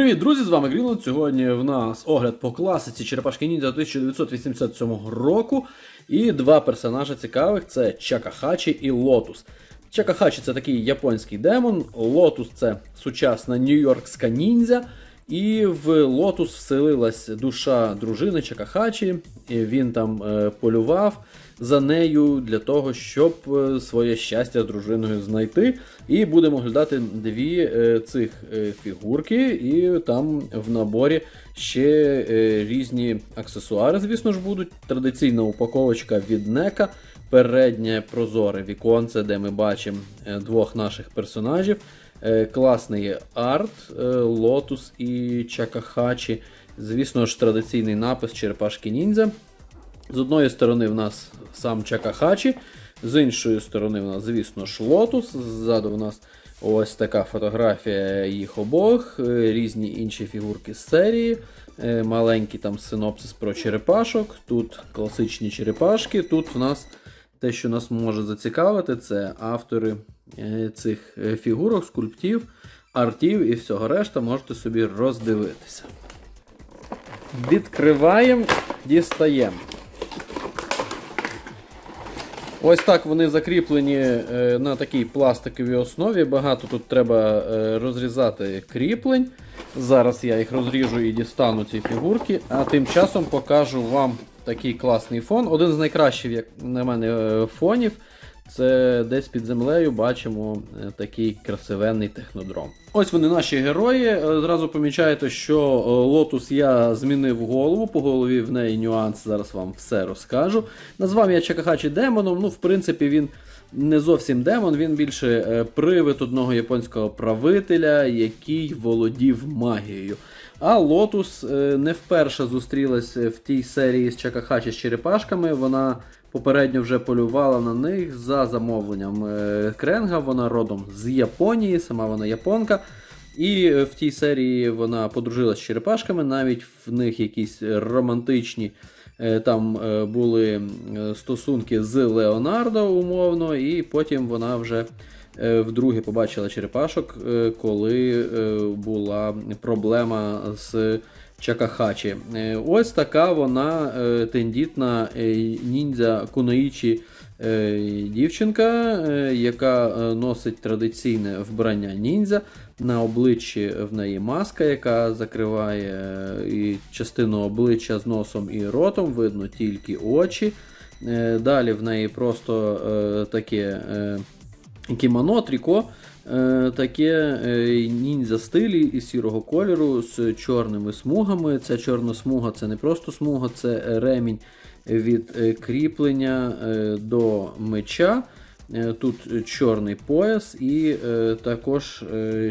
Привіт, друзі! З вами Грінланд. Сьогодні в нас огляд по класиці Черепашки Ніндзя 1987 року. І два персонажі цікавих це Чакахачі і Лотус. Чакахачі це такий японський демон, Лотус це сучасна нью-йоркська ніндзя. І в Лотус вселилась душа дружини Чакахачі. Він там е, полював за нею для того, щоб е, своє щастя з дружиною знайти. І будемо глядати дві е, цих е, фігурки, і там в наборі ще різні аксесуари, звісно ж, будуть. Традиційна упаковочка від Нека. Переднє прозоре віконце, де ми бачимо двох наших персонажів. Класний арт, Лотус і Чакахачі. Звісно ж, традиційний напис Черепашки Ніндзя. З одної сторони в нас сам Чакахачі, з іншої сторони в нас, звісно ж, Лотус. Ззаду в нас ось така фотографія їх обох, е, різні інші фігурки з серії. е, Маленький там синопсис про черепашок. Тут класичні черепашки. Тут в нас те, що нас може зацікавити, це автори е, цих фігурок, скульптів, артів і всього решта можете собі роздивитися. Відкриваємо, дістаємо. Ось так вони закріплені е, на такій пластиковій основі. Багато тут треба е, розрізати кріплень. Зараз я їх розріжу і дістану ці фігурки, а тим часом покажу вам такий класний фон. Один з найкращих, як на мене, е, фонів. Це десь під землею бачимо е, такий красивенний технодром. Ось вони наші герої. Е, Зразу помічаєте, що е, Лотус я змінив голову, по голові в неї нюанс, зараз вам все розкажу. Назвав я Чакахачі демоном. Ну, в принципі, він не зовсім демон, він більше привид одного японського правителя, який володів магією. А Лотус не вперше зустрілась в тій серії з Чакахачі з черепашками. Вона попередньо вже полювала на них за замовленням е, Кренга. Вона родом з Японії, сама вона японка. І в тій серії вона подружилась з черепашками, навіть в них якісь романтичні е, там е, були стосунки з Леонардо умовно, і потім вона вже вдруге побачила черепашок, коли була проблема з Чакахачі. Е, Ось така вона е, тендітна е, ніндзя Куноїчі дівчинка, яка носить традиційне вбрання ніндзя. На обличчі в неї маска, яка закриває і частину обличчя з носом і ротом, видно тільки очі. Далі в неї просто таке кімоно, тріко. Е, таке е, ніндзя стилі із сірого кольору з чорними смугами. Ця чорна смуга це не просто смуга, це ремінь від е, кріплення до меча. Тут чорний пояс, і також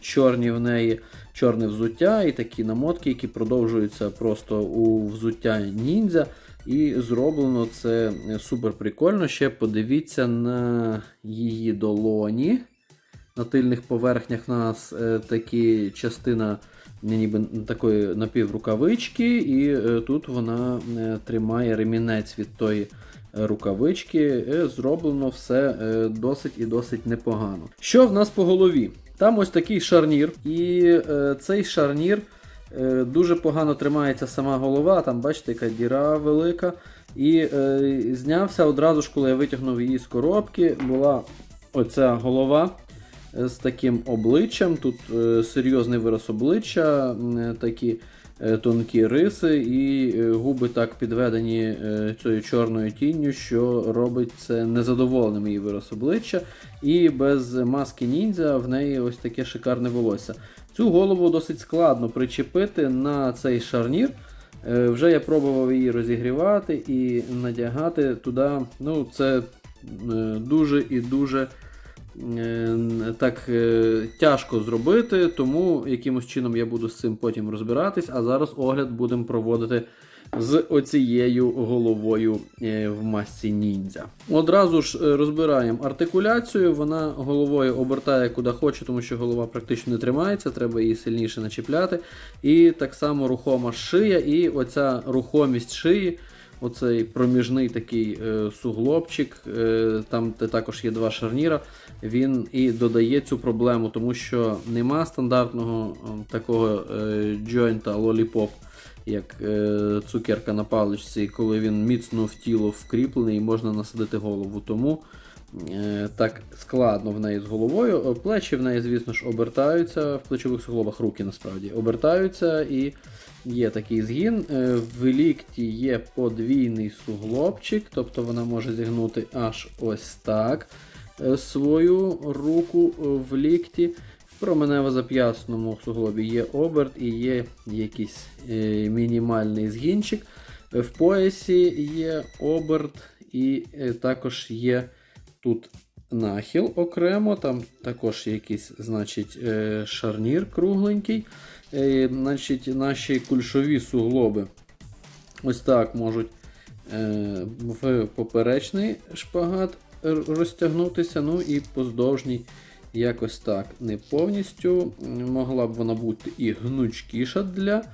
чорні в неї чорне взуття і такі намотки, які продовжуються просто у взуття ніндзя. І зроблено це супер прикольно. Ще подивіться на її долоні. На тильних поверхнях у нас е, такі частина ніби такої напіврукавички, і е, тут вона е, тримає ремінець від тої рукавички. Зроблено все досить і досить непогано. Що в нас по голові? Там ось такий шарнір, і цей шарнір дуже погано тримається сама голова. Там, бачите, яка діра велика. І знявся одразу ж, коли я витягнув її з коробки, була оця голова з таким обличчям. Тут е, серйозний вираз обличчя, е, такі е, тонкі риси, і губи так підведені цією чорною тінню, що робить це незадоволеним її вираз обличчя. І без маски ніндзя в неї ось таке шикарне волосся. Цю голову досить складно причепити на цей шарнір. Вже я пробував її розігрівати і надягати туди. Ну, це дуже і дуже так е, тяжко зробити, тому якимось чином я буду з цим потім розбиратись. А зараз огляд будемо проводити з оцією головою е, в масці ніндзя. Одразу ж е, розбираємо артикуляцію. Вона головою обертає куди хоче, тому що голова практично не тримається, треба її сильніше начіпляти. І так само рухома шия, і оця рухомість шиї оцей проміжний такий е, суглобчик, е, там де також є два шарніра, він і додає цю проблему, тому що нема стандартного е, такого джойнта лоліпоп, як е, цукерка на паличці, коли він міцно в тіло вкріплений і можна насадити голову. Тому так складно в неї з головою. Е, Плечі в неї, звісно ж, обертаються в плечових суглобах, руки насправді обертаються і є такий згін. Е, В лікті є подвійний суглобчик, тобто вона може зігнути аж ось так е, свою руку е, в лікті. В променево-зап'ясному суглобі є оберт і є якийсь е, мінімальний згінчик. Е, В поясі є оберт і е, також є тут нахил окремо, там також якийсь значить, е, шарнір кругленький. Е, Значить, наші кульшові суглоби ось так можуть е, в поперечний шпагат розтягнутися, ну і поздовжній якось так. Не повністю. Могла б вона бути і гнучкіша для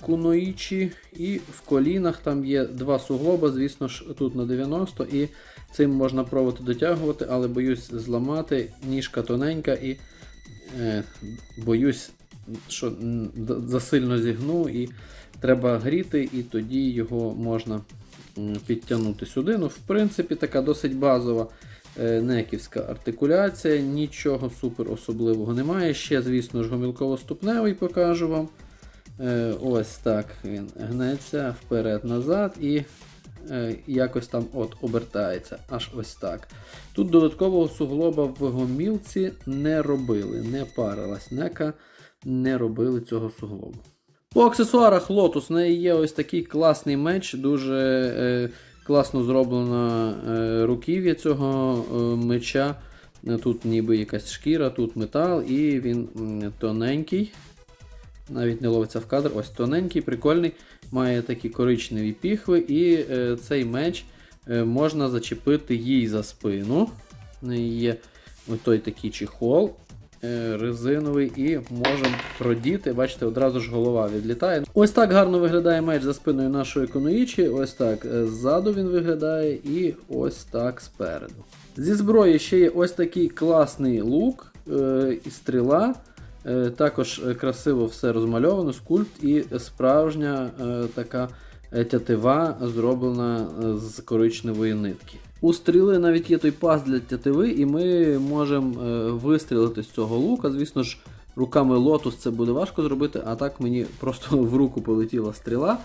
куноїчі. І в колінах там є два суглоба, звісно ж, тут на 90, і цим можна пробувати дотягувати, але боюсь зламати. Ніжка тоненька і е, боюсь, що засильно зігну, і треба гріти, і тоді його можна підтягнути сюди. Ну, в принципі, така досить базова е, неківська артикуляція, нічого супер особливого немає. Ще, звісно ж, гомілково-ступневий покажу вам. Е, Ось так він гнеться вперед-назад і якось там от обертається. Аж ось так. Тут додаткового суглоба в гомілці не робили, не парилась нека, не робили цього суглобу. По аксесуарах Lotus в неї є ось такий класний меч, дуже е, класно зроблено е, руків'я цього е, меча. Е, Тут ніби якась шкіра, тут метал, і він тоненький. Навіть не ловиться в кадр. Ось тоненький, прикольний, має такі коричневі піхви, і е, цей меч е, можна зачепити їй за спину. Є той такий чехол е, резиновий, і можемо продіти. Бачите, одразу ж голова відлітає. Ось так гарно виглядає меч за спиною нашої конуїчі. Ось так ззаду він виглядає, і ось так спереду. Зі зброї ще є ось такий класний лук і стріла. Е, Також е, красиво все розмальовано, скульпт і справжня е, така тятива зроблена з коричневої нитки. У стріли навіть є той паз для тятиви, і ми можемо вистрілити з цього лука. Звісно ж, руками лотус це буде важко зробити, а так мені просто в руку полетіла стріла.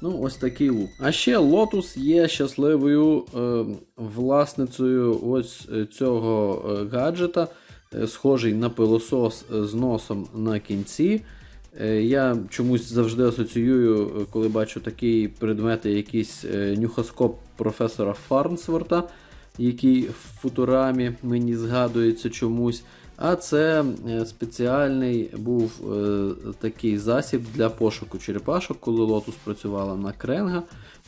Ну, ось такий лук. А ще Lotus є щасливою е, власницею ось цього гаджета, схожий на пилосос е, з носом на кінці. Е, я чомусь завжди асоціюю, е, коли бачу такі предмети, якийсь е, нюхоскоп професора Фарнсворта, який в футурамі мені згадується чомусь. А це е, спеціальний був е, такий засіб для пошуку черепашок, коли Lotus працювала на кренга,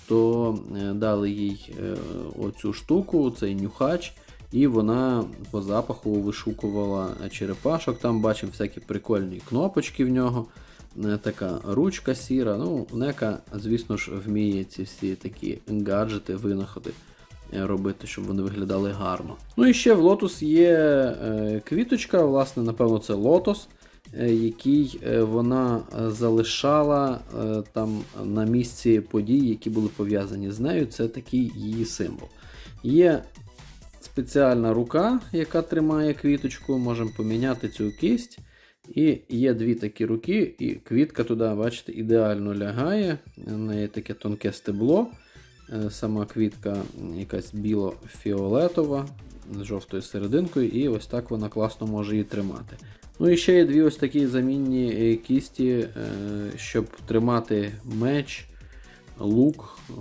то е, дали їй е, оцю штуку, цей нюхач, і вона по запаху вишукувала черепашок. Там бачимо всякі прикольні кнопочки в нього. е, Така ручка сіра. Ну, Нека, звісно ж, вміє ці всі такі гаджети, винаходи е, робити, щоб вони виглядали гарно. Ну і ще в Lotus є е, квіточка, власне, напевно, це е, який вона залишала там на місці подій, які були пов'язані з нею. Це такий її символ. Є спеціальна рука, яка тримає квіточку, можемо поміняти цю кисть. І є дві такі руки, і квітка туди, бачите, ідеально лягає. У неї таке тонке стебло. Е, Сама квітка якась біло-фіолетова з жовтою серединкою, і ось так вона класно може її тримати. Ну і ще є дві ось такі замінні е, кісті, е, щоб тримати меч, лук е,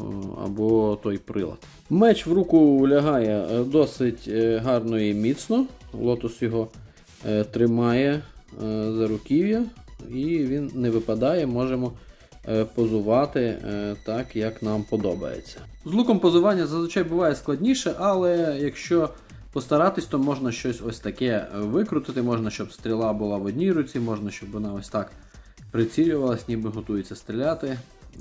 або той прилад. Меч в руку лягає е, досить е, гарно і міцно. Лотос його тримає за руків'я, і він не випадає. Можемо позувати так, як нам подобається. З луком позування зазвичай буває складніше, але якщо постаратись, то можна щось ось таке викрутити. Можна, щоб стріла була в одній руці, можна, щоб вона ось так прицілювалась, ніби готується стріляти.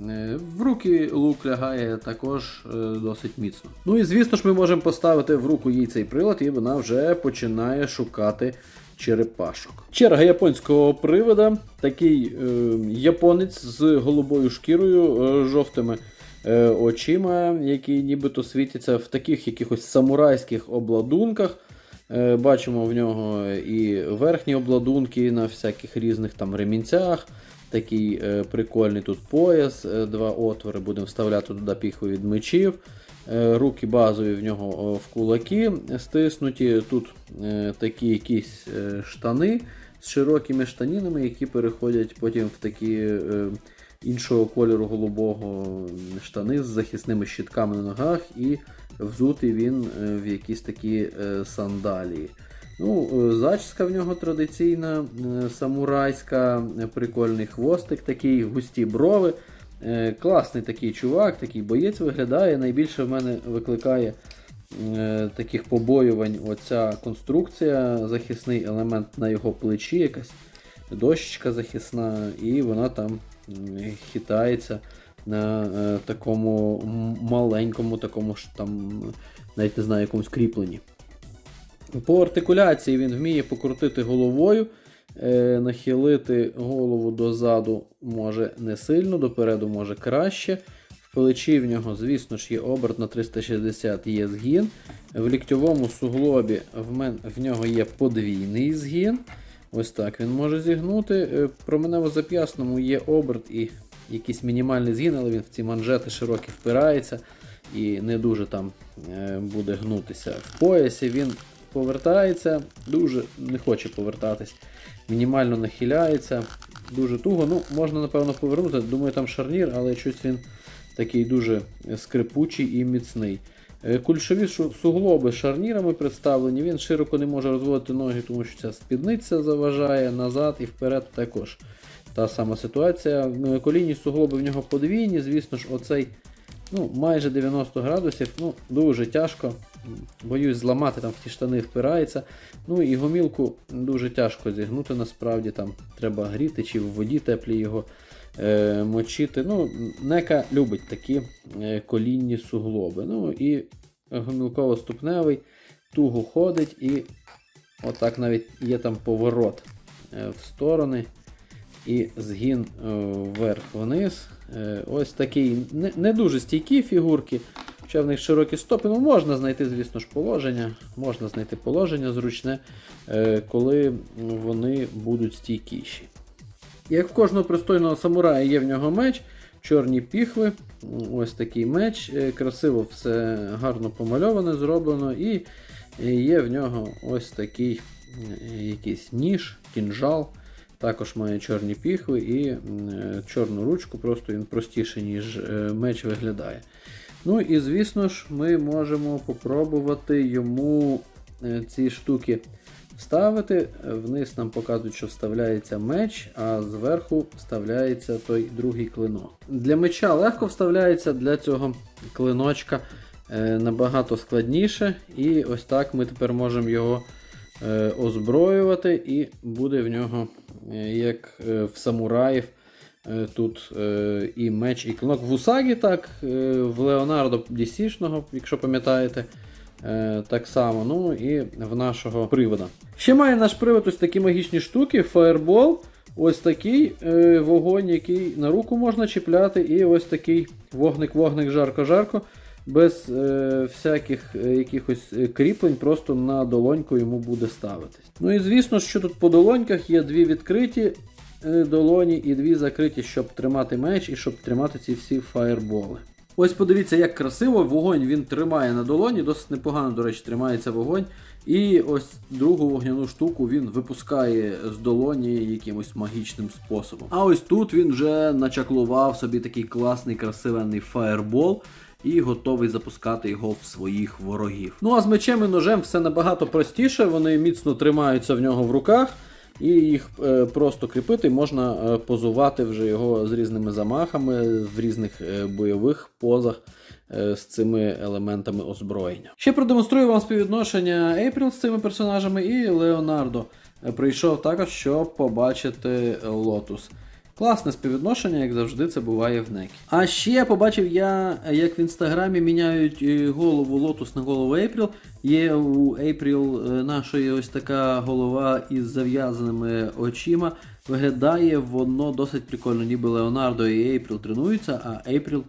Е, В руки лук лягає також е, досить міцно. Ну і звісно ж, ми можемо поставити в руку їй цей прилад, і вона вже починає шукати черепашок. Черга японського привода, такий е, японець з голубою шкірою, е, жовтими е, очима, які нібито світяться в таких якихось самурайських обладунках. Е, Бачимо в нього і верхні обладунки на всяких різних там ремінцях. Такий е, прикольний тут пояс, е, два отвори, будемо вставляти туди піхви від мечів. Е, руки базові в нього в кулаки стиснуті. Тут такі якісь штани з широкими штанінами, які переходять потім в такі іншого кольору голубого штани з захисними щитками на ногах, і взутий він в якісь такі сандалії. Ну, е, зачіска в нього традиційна, е, самурайська, е, прикольний хвостик, такий густі брови. Класний такий чувак, такий боєць виглядає. Найбільше в мене викликає таких побоювань оця конструкція, захисний елемент на його плечі, якась дощечка захисна, і вона там хитається на такому маленькому, такому ж там, навіть не знаю, якомусь кріпленні. По артикуляції він вміє покрутити головою, е, нахилити голову дозаду може не сильно, допереду може краще. В плечі в нього, звісно ж, є оберт на 360 є згін. В ліктьовому суглобі в, мен, в нього є подвійний згін. Ось так він може зігнути. Е, В променево-зап'ясному є оберт і якийсь мінімальний згін, але він в ці манжети широкі впирається і не дуже там е, буде гнутися. В поясі він повертається, дуже не хоче повертатись, мінімально нахиляється, дуже туго. Ну, можна, напевно, повернути. Думаю, там шарнір, але щось він такий дуже скрипучий і міцний. Е, Кульшові суглоби шарнірами представлені. Він широко не може розводити ноги, тому що ця спідниця заважає назад і вперед також. Та сама ситуація. Е, Колінні суглоби в нього подвійні, звісно ж, оцей ну, майже 90 градусів, ну, дуже тяжко. Боюсь зламати, там в ті штани впирається. Ну і гомілку дуже тяжко зігнути, насправді там треба гріти чи в воді теплі його е, мочити. Ну, Нека любить такі е, колінні суглоби. Ну і гомілково-ступневий туго ходить і отак навіть є там поворот е, в сторони і згін е, вверх-вниз. Е, Ось такий не, дуже стійкі фігурки. Хоча в них широкі стопи, ну можна знайти, звісно ж, положення. Можна знайти положення зручне, е, коли вони будуть стійкіші. Як в кожного пристойного самурая є в нього меч, чорні піхви, ось такий меч, е, красиво все гарно помальоване, зроблено, і є в нього ось такий якийсь ніж, кінжал. Також має чорні піхви і е, чорну ручку, просто він простіше, ніж е, меч виглядає. Ну і звісно ж, ми можемо попробувати йому е, ці штуки вставити. Вниз нам показують, що вставляється меч, а зверху вставляється той другий клинок. Для меча легко вставляється, для цього клиночка набагато складніше. І ось так ми тепер можемо його озброювати, і буде в нього, як е, в самураїв, е, тут е, і меч, і клинок. В Усагі так, е, в Леонардо DC-шного, якщо пам'ятаєте. Е, так само, ну і в нашого привода. Ще має наш привод ось такі магічні штуки, фаербол, ось такий е, вогонь, який на руку можна чіпляти, і ось такий вогник-вогник, жарко-жарко, без е, всяких е, якихось е, кріплень, просто на долоньку йому буде ставитись. Ну і звісно, що тут по долоньках є дві відкриті е, долоні і дві закриті, щоб тримати меч і щоб тримати ці всі фаєрболи. Ось подивіться, як красиво вогонь він тримає на долоні, досить непогано, до речі, тримається вогонь. І ось другу вогняну штуку він випускає з долоні якимось магічним способом. А ось тут він вже начаклував собі такий класний красивенний фаєрбол і готовий запускати його в своїх ворогів. Ну а з мечем і ножем все набагато простіше, вони міцно тримаються в нього в руках. І їх е, просто кріпити можна е, позувати вже його з різними замахами в різних е, бойових позах з цими елементами озброєння. Ще продемонструю вам співвідношення Ейпріл з цими персонажами і Леонардо. Прийшов також, щоб побачити Лотус. Класне співвідношення, як завжди, це буває в некі. А ще побачив я, як в інстаграмі міняють е, голову Lotus на голову April. Є у April е, нашої ось така голова із зав'язаними очима. Виглядає воно досить прикольно, ніби Леонардо і April тренуються, а April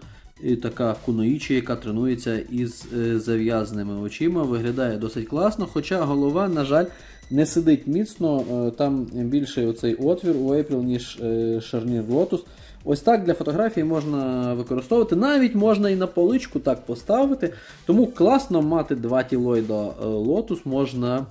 така куноїчі, яка тренується із е, зав'язаними очима. Виглядає досить класно, хоча голова, на жаль, не сидить міцно. е, Там більше оцей отвір у April, ніж е, шарнір Lotus. Ось так для фотографії можна використовувати. Навіть можна і на поличку так поставити. Тому класно мати два тілойда е, Lotus, можна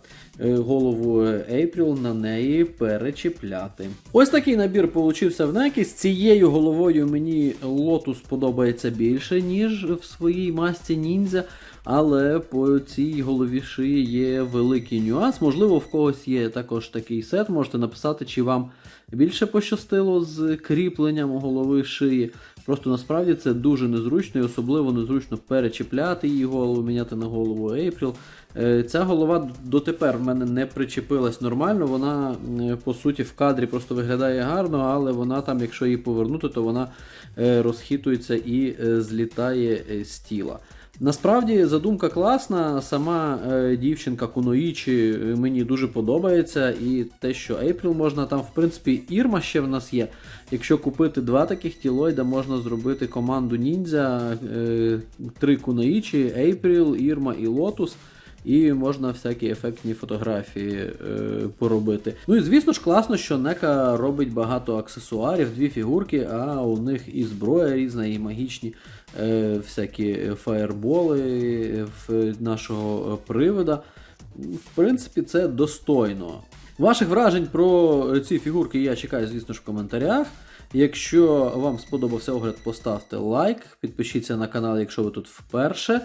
голову April на неї перечіпляти. Ось такий набір получився в Nike. З цією головою мені Lotus подобається більше, ніж в своїй масці ніндзя. Але по цій голові шиї є великий нюанс. Можливо, в когось є також такий сет. Можете написати, чи вам більше пощастило з кріпленням голови шиї. Просто насправді це дуже незручно і особливо незручно перечіпляти її голову, міняти на голову April. Е, Ця голова дотепер в мене не причепилась нормально. Вона по суті в кадрі просто виглядає гарно, але вона там, якщо її повернути, то вона е, розхитується і е, злітає з тіла. Насправді задумка класна, сама е, дівчинка Куноїчі е, мені дуже подобається, і те, що April можна там, в принципі, Ірма ще в нас є. Якщо купити два таких тілойда, можна зробити команду ніндзя, е, три Куноїчі, April, Ірма і Lotus. І можна всякі ефектні фотографії е, поробити. Ну і звісно ж класно, що Нека робить багато аксесуарів, дві фігурки, а у них і зброя різна, і магічні всякі фаєрболи в нашого привода. В принципі, це достойно. Ваших вражень про ці фігурки я чекаю, звісно ж, в коментарях. Якщо вам сподобався огляд, поставте лайк, підпишіться на канал, якщо ви тут вперше.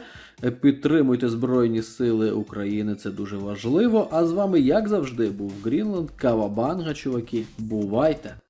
Підтримуйте Збройні Сили України, це дуже важливо. А з вами, як завжди, був Грінланд, Кавабанга, чуваки. Бувайте!